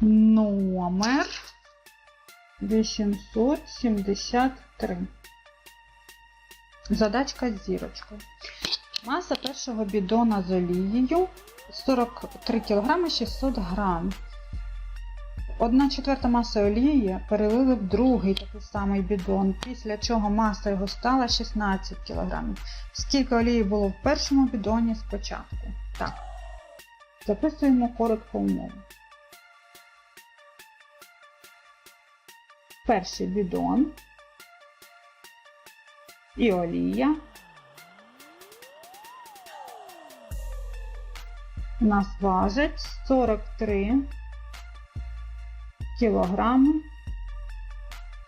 номер 873. Задачка з зірочкою. Маса першого бідона з олією 43 кг 600 г. Одна четверта маси олії перелили в другий такий самий бідон, після чого маса його стала 16 кг. Скільки олії було в першому бідоні спочатку? Так. Записуємо коротко умову. Перший бідон і олія. У нас важить 43 кілограми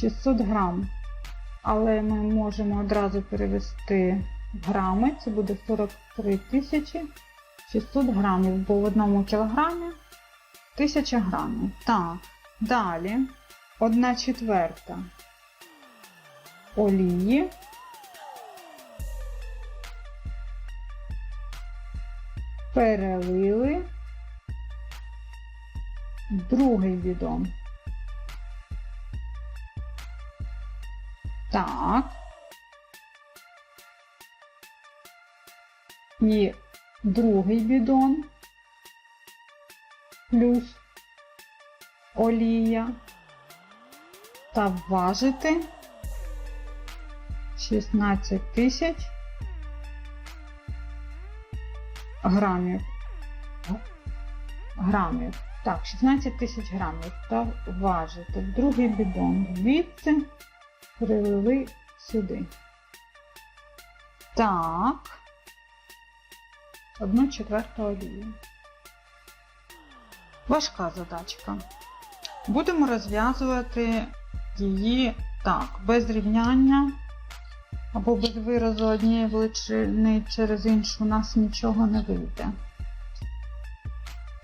600 грам. Але ми можемо одразу перевести в грами. Це буде 43 тисячі 600 грамів, бо в одному кілограмі 1000 грамів. Так, далі 1 четверта олії. Перелили другий бідон. Так. І другий бідон плюс олія та вважити 16 тисяч грамів. Грамів. Так, 16 тисяч грамів та важити в другий бідон. Звідси перелили сюди. Так. Одну четверту олію. Важка задачка. Будемо розв'язувати її так, без рівняння або без виразу однієї величини через іншу у нас нічого не вийде.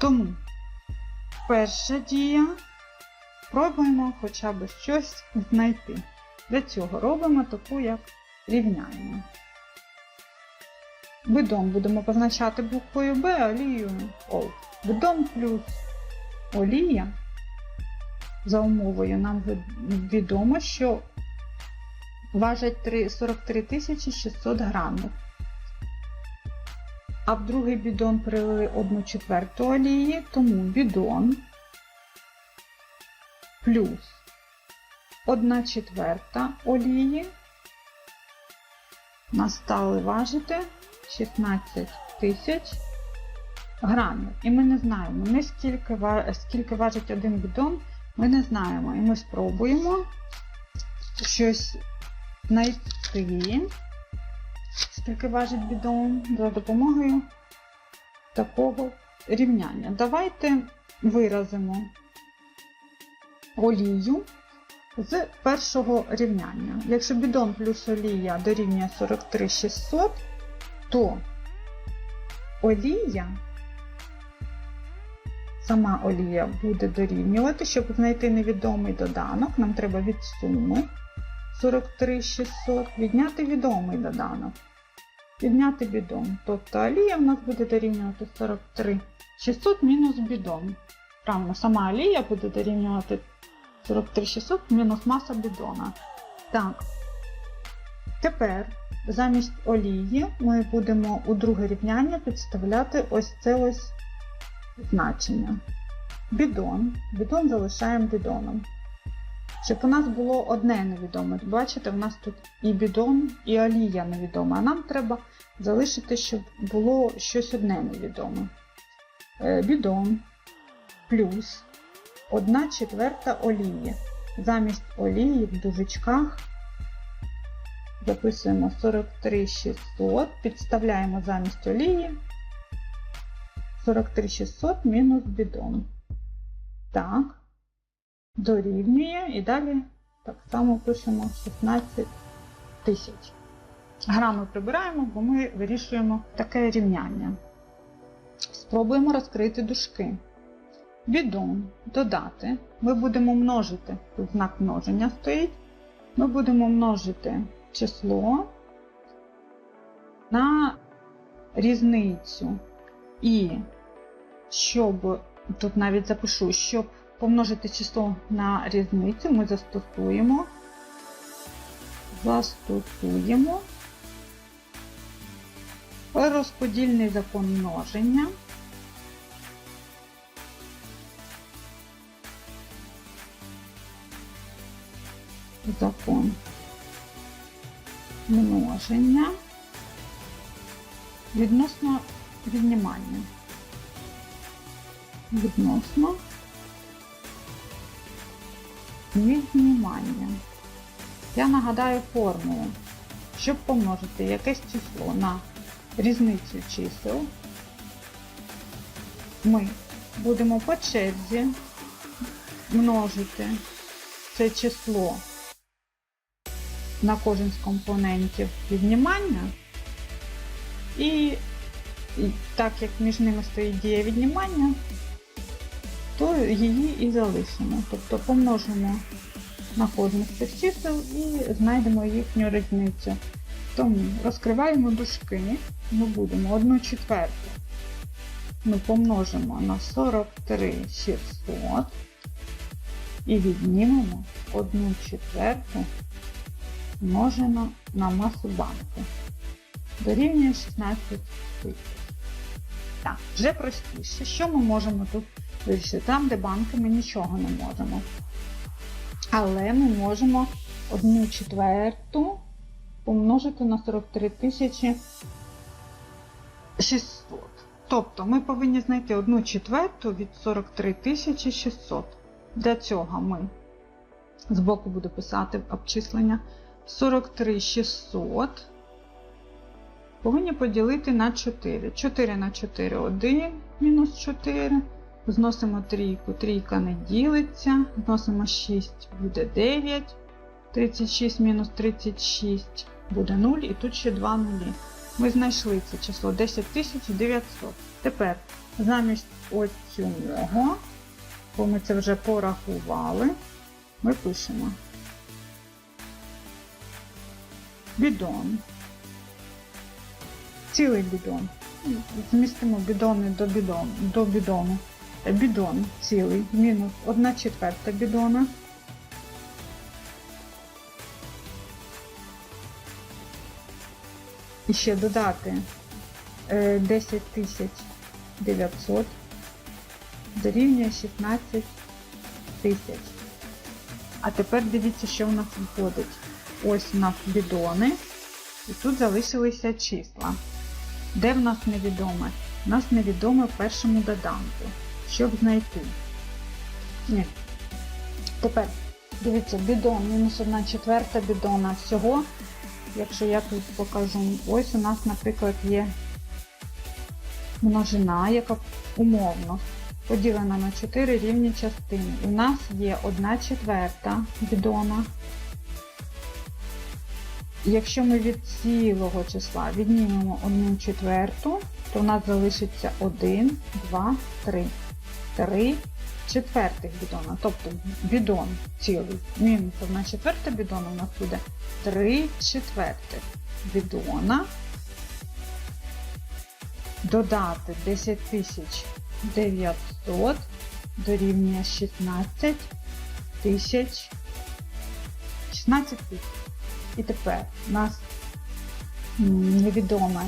Тому перша дія пробуємо хоча б щось знайти. Для цього робимо таку, як рівняємо. Бидон будемо позначати буквою Б, а олією О. Бидон плюс олія. За умовою нам відомо, що важить 3 43 600 грамів. А в другий бідон прилили 1 четверту олії, тому бідон плюс 1 четверта олії нас стали важити 16 тисяч грамів. І ми не знаємо, не скільки, скільки важить один бідон, ми не знаємо. І ми спробуємо щось знайти, скільки важить бідон за допомогою такого рівняння. Давайте виразимо олію з першого рівняння. Якщо бідон плюс олія дорівнює 43 600, то олія, сама олія буде дорівнювати, щоб знайти невідомий доданок, нам треба від суми 43 600 відняти відомий доданок. Відняти бідон. Тобто олія в нас буде дорівнювати 43 600 мінус бідон. Правильно, сама олія буде дорівнювати 43 600 мінус маса бідона. Так. Тепер замість олії ми будемо у друге рівняння підставляти ось це ось значення. Бідон. Бідон залишаємо бідоном. Щоб у нас було одне невідоме. Бачите, у нас тут і бідон, і олія невідома. А нам треба залишити, щоб було щось одне невідоме. Е, Бідон плюс 1 четверта олії. Замість олії в дужечках записуємо 43 600, підставляємо замість олії 43 600 мінус бідон. Так, дорівнює і далі так само пишемо 16 тисяч. Грами прибираємо, бо ми вирішуємо таке рівняння. Спробуємо розкрити дужки. Бідон додати. Ми будемо множити, тут знак множення стоїть. Ми будемо множити число на різницю. І щоб, тут навіть запишу, щоб помножити число на різницю, ми застосуємо. Застосуємо розподільний закон множення. Закон множення відносно віднімання. Відносно віднімання. Я нагадаю формулу. Щоб помножити якесь число на різницю чисел, ми будемо по черзі множити це число на кожен з компонентів віднімання. І так як між ними стоїть дія віднімання, то її і залишимо. Тобто помножимо на кожне з цих чисел і знайдемо їхню різницю. Тому розкриваємо дужки, ми будемо 1 четверту. Ми помножимо на 43 600 і віднімемо 1 четверту множено на масу банку. Дорівнює 16 тисяч. Так, вже простіше. Що ми можемо тут вирішити? Там, де банки, ми нічого не можемо. Але ми можемо 1 четверту помножити на 43 тисячі 600. Тобто ми повинні знайти 1 четверту від 43 тисячі 600. Для цього ми збоку буду писати обчислення 43 600 повинні поділити на 4. 4 на 4 1, мінус 4. Зносимо трійку, трійка не ділиться. Зносимо 6, буде 9. 36 мінус 36 буде 0, і тут ще 2 нулі. Ми знайшли це число 10900. Тепер замість ось цього, бо ми це вже порахували, ми пишемо бідон. Цілий бідон. Змістимо бідони до бідону. Бідон цілий, мінус 1 четверта бідона. І ще додати е, 10 900 дорівнює 16 тисяч. А тепер дивіться, що в нас виходить. Ось у нас бідони, і тут залишилися числа. Де в нас невідоме? У нас невідоме в першому доданку. Щоб знайти. Ні. Тепер, дивіться, бідон, мінус 1 четверта бідона всього. Якщо я тут покажу, ось у нас, наприклад, є множина, яка умовно поділена на 4 рівні частини. У нас є 1 четверта бідона. Якщо ми від цілого числа віднімемо 1 четверту, то у нас залишиться 1, 2, 3. 3 четвертих бідона. Тобто бідон цілий мінус 1 четверта бідона у нас буде 3 четвертих бідона. Додати 10 900 дорівнює 16 тисяч 16 тисяч. І тепер у нас невідоме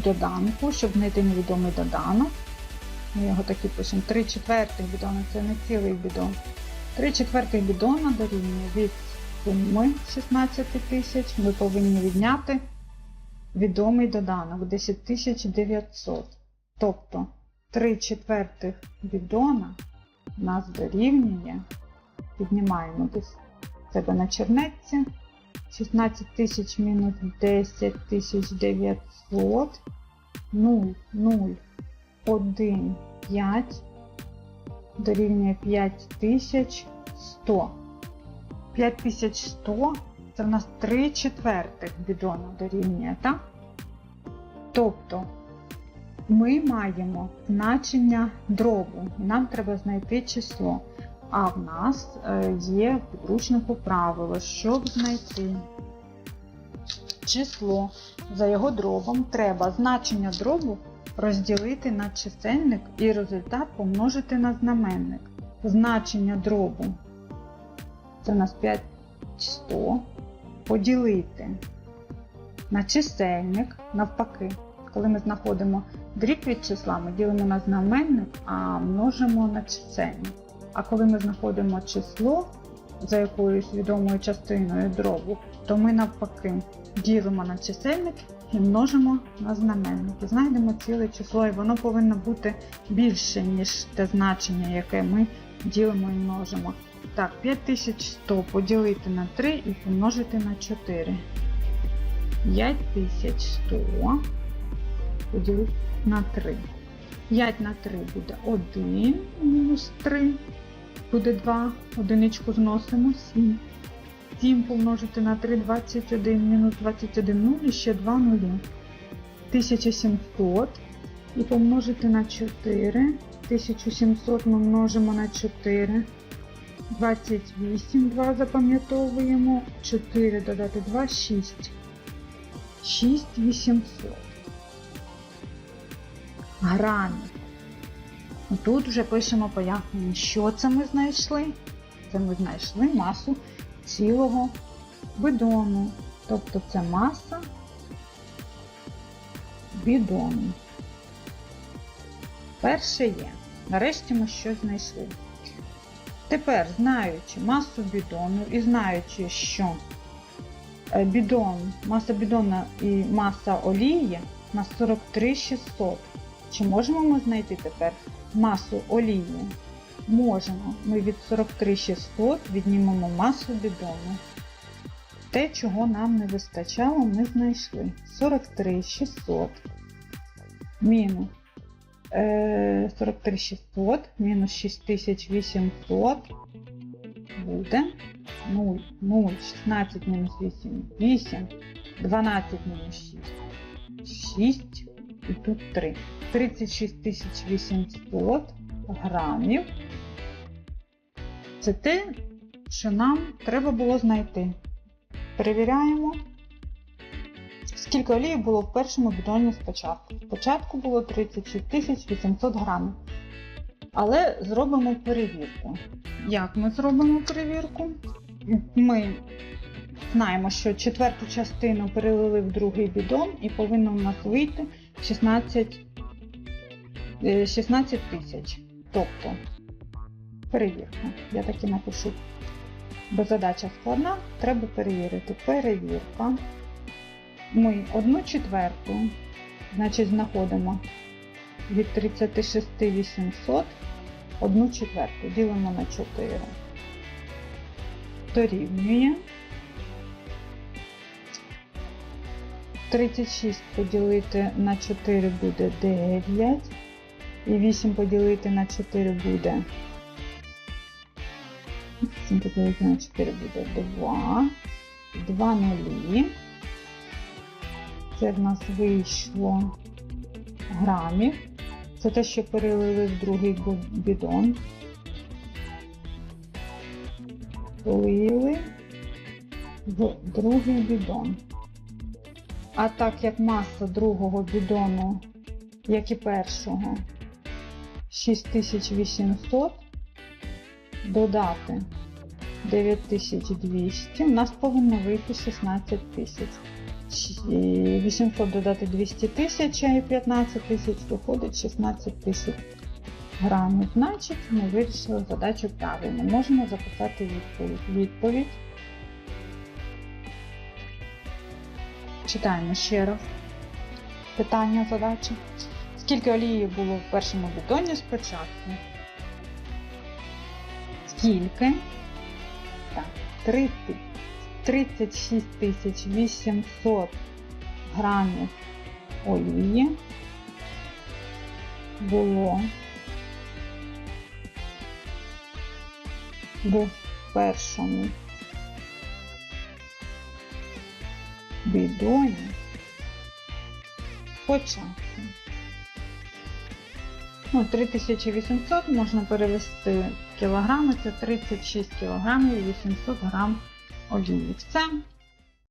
доданку, щоб знайти невідомий доданок. Ми його так і пишемо. 3 четвертих бідона, це не цілий бідон. 3 четвертих бідона дорівнює від суми 16 тисяч. Ми повинні відняти відомий доданок 10 900. Тобто 3 четвертих бідона нас дорівнює. Піднімаємо десь себе на чернетці. 16 тисяч мінус 10 900. 0, 0, 1, 5 дорівнює 5100. 5100 це в нас 3 четвертих бідона дорівнює, так? Тобто ми маємо значення дробу, і нам треба знайти число. А в нас е, є в підручнику правило, щоб знайти число за його дробом, треба значення дробу розділити на чисельник і результат помножити на знаменник. Значення дробу це у нас 5100 поділити на чисельник навпаки. Коли ми знаходимо дріб від числа, ми ділимо на знаменник, а множимо на чисельник. А коли ми знаходимо число за якоюсь відомою частиною дробу, то ми навпаки ділимо на чисельник і множимо на знаменник. І знайдемо ціле число, і воно повинно бути більше, ніж те значення, яке ми ділимо і множимо. Так, 5100 поділити на 3 і помножити на 4. 5100 поділити на 3. 5 на 3 буде 1, мінус 3, буде 2, одиничку зносимо 7. 7 помножити на 3, 21, мінус 21, 0 і ще 2 нулі. 1700 і помножити на 4. 1700 ми множимо на 4. 28, 2 запам'ятовуємо. 4 додати 2, 6. 6800 грамів. Тут вже пишемо пояснення, що це ми знайшли. Це ми знайшли масу цілого бидону. Тобто це маса бідону. Перше є. Нарешті ми щось знайшли. Тепер, знаючи масу бідону і знаючи, що е, бідон, маса бідона і маса олії на 43 600. Чи можемо ми знайти тепер масу олії? Можемо. Ми від 43 600 віднімемо масу бідону. Те, чого нам не вистачало, ми знайшли. 43 600 мінус е, 43 600 мінус 6800 буде 0, 0, 16 мінус 8, 8, 12 мінус 6, 6 і тут 3. 36 800 грамів. Це те, що нам треба було знайти. Перевіряємо, скільки олії було в першому бідоні спочатку. Спочатку було 36 800 грамів. Але зробимо перевірку. Як ми зробимо перевірку? Ми знаємо, що четверту частину перелили в другий бідон і повинно у нас вийти 16 е, 16 тисяч. Тобто, перевірка. Я так і напишу. Бо задача складна, треба перевірити. Перевірка. Ми одну четверту, значить, знаходимо від 36 800 одну четверту. Ділимо на 4. Дорівнює. 36 поділити на 4 буде 9. І 8 поділити на 4 буде. 8 поділити на 4 буде 2. 2 нулі. Це в нас вийшло грамів. Це те, що перелили в другий бідон. Лили в другий бідон. А так як маса другого бідону, як і першого, 6800, додати 9200, у нас повинно вийти 16 тисяч. 800 додати 200 тисяч і 15 тисяч виходить 16 тисяч грамів. Значить, ми вирішили задачу правильно. Можемо записати відповідь. Відповідь. Читаємо ще раз питання задачі. Скільки олії було в першому бідоні спочатку? Скільки? Так, 30. 36 800 грамів олії було в першому бідоні початку. Ну, 3800 можна перевести в кілограми, це 36 кілограмів і 800 грам олії. Все.